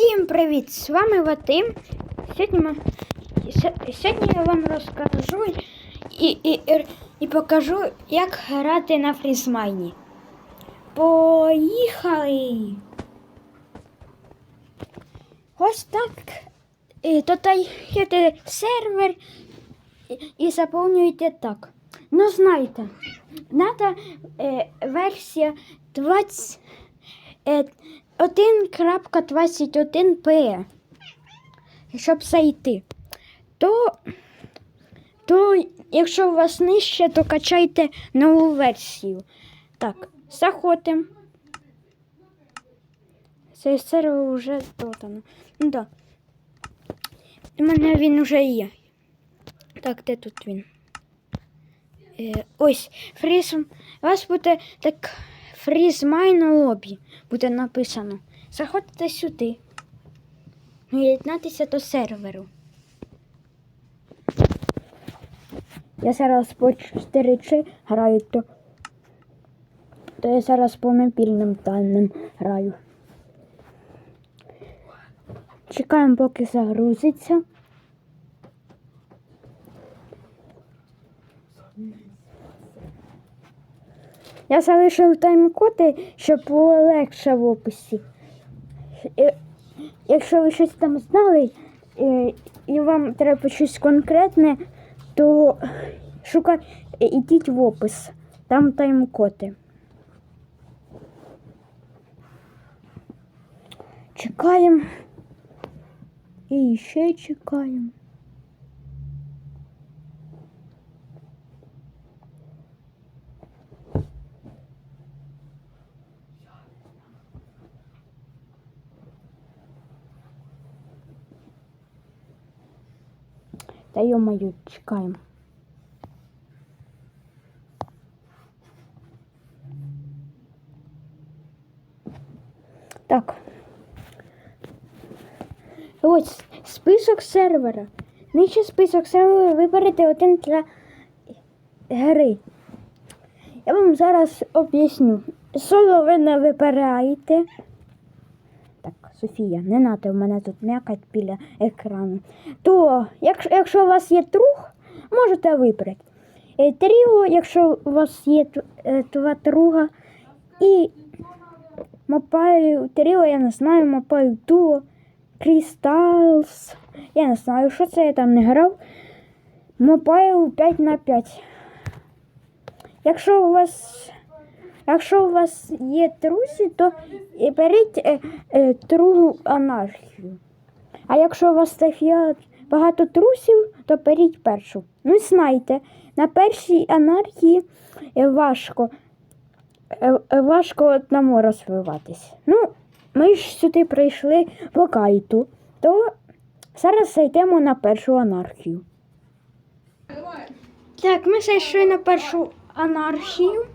Всім привіт! З вами Вадим. Сьогодні, сьогодні я вам розкажу і, і, і, покажу, як грати на фрізмайні. Поїхали! Ось так. І додаєте сервер і, заповнюєте так. Ну, знаєте, треба е, версія 20. Е, 1.21p, щоб зайти. То, то, якщо у вас нижче, то качайте нову версію. Так, заходимо. Цей сервер вже додано. Ну так. У мене він вже є. Так, де тут він? Е, ось, фріз. У вас буде так фріз майн лобі буде написано. Заходите сюди. Єднатися до серверу. Я зараз по 4G граю, то, то я зараз по мобільним даним граю. Чекаємо, поки загрузиться. Я залишив тайм-коди, щоб було легше в описі. І, якщо ви щось там знали і, і вам треба щось конкретне, то шукай, ідіть в опис. Там тайм-коди. Чекаємо. І ще чекаємо. Та йо-моє, чекаємо. Так. Ось список сервера. Нижче список сервера виберете один для гри. Я вам зараз об'ясню. Соло ви не вибираєте. Так, Софія, не надо в мене тут м'якать біля екрану. То, якщо, якщо у вас є друг, можете вибрати. Е, Тріо, якщо у вас є т- е, два друга, і Мобайл Тріо, я не знаю, Мобайл Дуо, Crystals. Я не знаю, що це я там не грав. Мобайл 5 на 5. Якщо у вас Якщо у вас є друзі, то беріть е, е, другу анархію. А якщо у вас такі багато друзів, то беріть першу. Ну, знайте, на першій анархії е, важко, е, е, важко одному розвиватись. Ну, ми ж сюди прийшли по кайту, то зараз зайдемо на першу анархію. Так, ми зайшли на першу анархію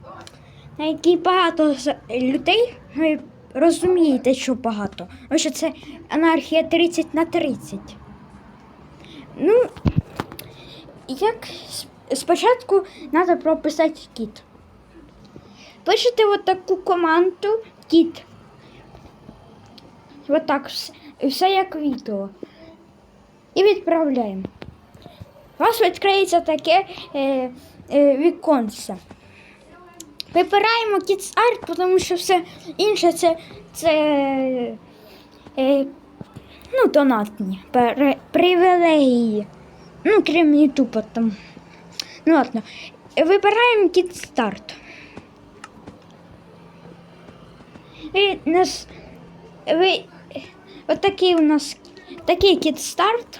на якій багато людей, ви розумієте, що багато. Ось що це анархія 30 на 30. Ну, як спочатку треба прописати кіт. Пишете от таку команду кіт. От так, все як відео. І відправляємо. У вас відкриється таке е, е, віконце. Вибираємо Kids Art, тому що все інше це, це е, ну, донатні привілегії. Ну, крім Ютуба там. Ну ладно. Вибираємо Kids Start. І нас, ви, отакий у нас такий Kids Start.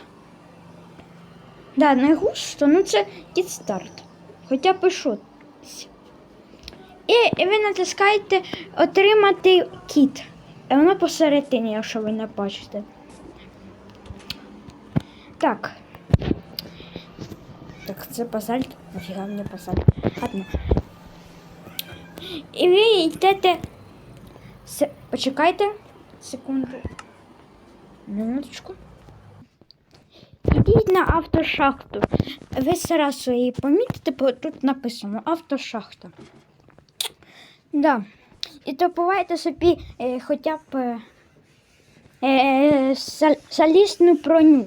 Да, не густо, ну це Kids Start. Хоча пишу. І ви натискаєте отримати кіт. Воно посередині, якщо ви не бачите. Так. Так, це базальт. Нафіга мені базальт. Ладно. І ви йдете. Почекайте. Секунду. Минуточку. Ідіть на автошахту. Ви зараз її помітите, бо тут написано автошахта. Да. І добувайте собі е, хоча б е, е, са- залізну броню.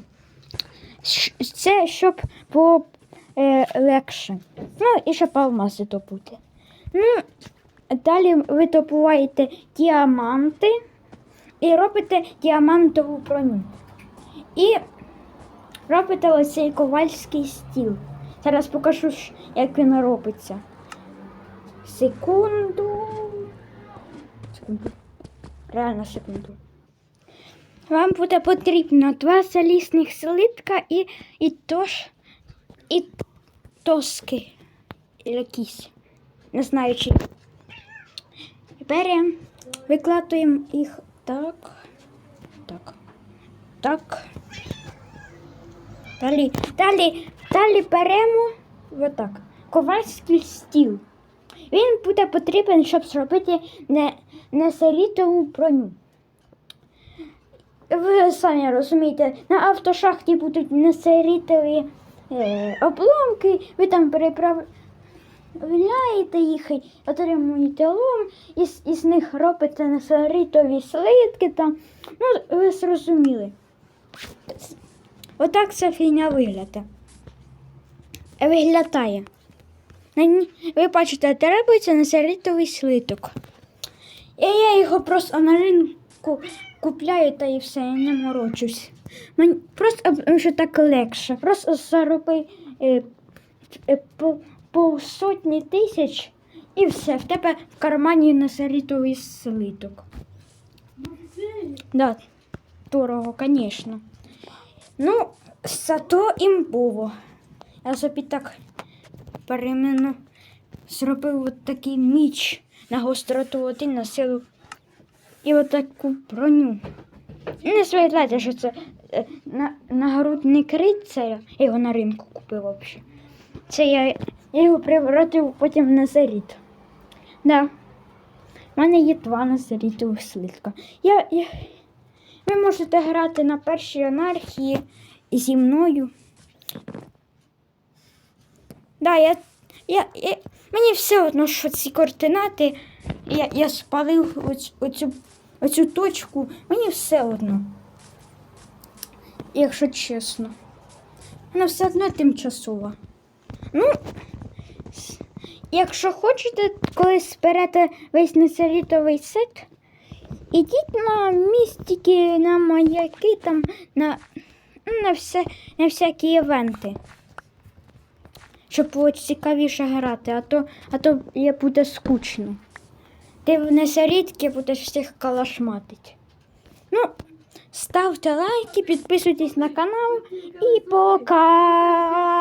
Це щоб було е, легше. Ну і щоб алмази добути. Ну, далі ви добуваєте діаманти і робите діамантову броню. І робите оцей ковальський стіл. Зараз покажу, як він робиться. Секунду. Секунду. Реально секунду. Вам буде потрібно два залізних слитка і, і, тош, і тоски якісь. Не знаю чи. Беремо, викладуємо їх так. Так. Так. Далі, далі, далі беремо отак. Ковальський стіл. Він буде потрібен, щоб зробити не, несерітову броню. Ви самі розумієте, на автошахті будуть несерітові е, обломки, ви там переправляєте їх, і отримуєте лом, із, із них робите несерітові слитки там. Ну, ви зрозуміли. Отак ця фігня виглядає. Виглядає. Ви бачите, требується несерітовий слиток. І я його просто на ринку купляю та і все, я не морочусь. Мені просто е, що так легше. Просто зароби е, е, по, по сотні тисяч і все. В тебе в кармані несерітовий слиток. Да, дорого, звісно. Ну, зато імбово. Я собі так переміну зробив от такий міч на гостроту один на силу і от таку броню. Не звертайте, що це е, на, нагрудний крит, це я його на ринку купив взагалі. Це я, я його превратив потім в назаріт. Да. У мене є два назарітових слитка. Я, я, ви можете грати на першій анархії зі мною. Да, я, я, я, мені все одно, що ці координати, я, я спалив оцю, оцю, точку, мені все одно. Якщо чесно. Вона все одно тимчасова. Ну, якщо хочете, коли зберете весь несерітовий сет, ідіть на містики, на маяки, там, на, на, все, на всякі івенти щоб було цікавіше грати, а то, а то є буде скучно. Ти внесе рідки, будеш всіх калашматить. Ну, ставте лайки, підписуйтесь на канал і пока!